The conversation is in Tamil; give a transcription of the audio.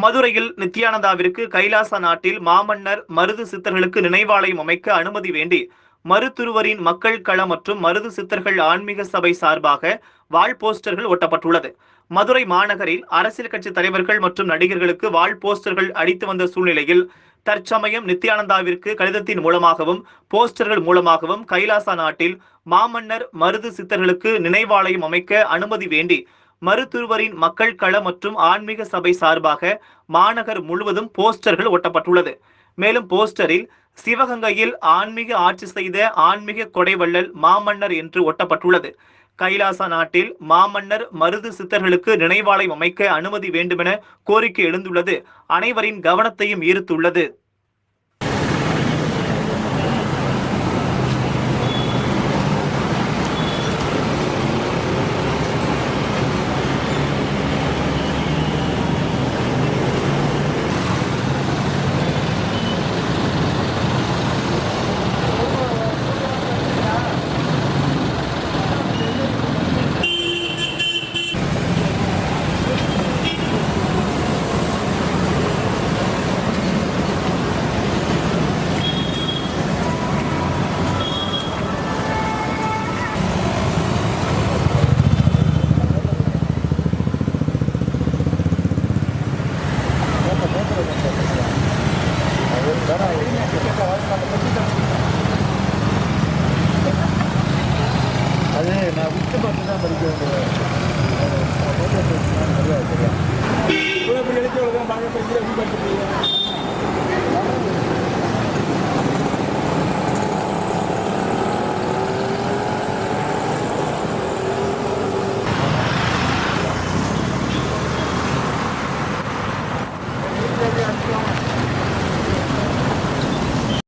மதுரையில் நித்யானந்தாவிற்கு கைலாச நாட்டில் மாமன்னர் மருது சித்தர்களுக்கு நினைவாலயம் அமைக்க அனுமதி வேண்டி மருத்துருவரின் மக்கள் கள மற்றும் மருது சித்தர்கள் ஆன்மீக சபை சார்பாக வால் போஸ்டர்கள் ஒட்டப்பட்டுள்ளது. மதுரை மாநகரில் அரசியல் கட்சி தலைவர்கள் மற்றும் நடிகர்களுக்கு வால் போஸ்டர்கள் அடித்து வந்த சூழ்நிலையில் தற்சமயம் நித்யானந்தாவிற்கு கடிதத்தின் மூலமாகவும் போஸ்டர்கள் மூலமாகவும் கைலாசா நாட்டில் மாமன்னர் மருது சித்தர்களுக்கு நினைவாலயம் அமைக்க அனுமதி வேண்டி மருத்துவரின் மக்கள் கள மற்றும் ஆன்மீக சபை சார்பாக மாநகர் முழுவதும் போஸ்டர்கள் ஒட்டப்பட்டுள்ளது. மேலும் போஸ்டரில் சிவகங்கையில் ஆன்மீக ஆட்சி செய்த ஆன்மீக கொடைவள்ளல் மாமன்னர் என்று ஒட்டப்பட்டுள்ளது. கைலாசா நாட்டில் மாமன்னர் மருது சித்தர்களுக்கு நினைவாலயம் அமைக்க அனுமதி வேண்டுமென கோரிக்கை எழுந்துள்ளது. அனைவரின் கவனத்தையும் ஈர்த்துள்ளது. அது நான் விட்டு பார்த்து தான் படிக்க வேண்டியது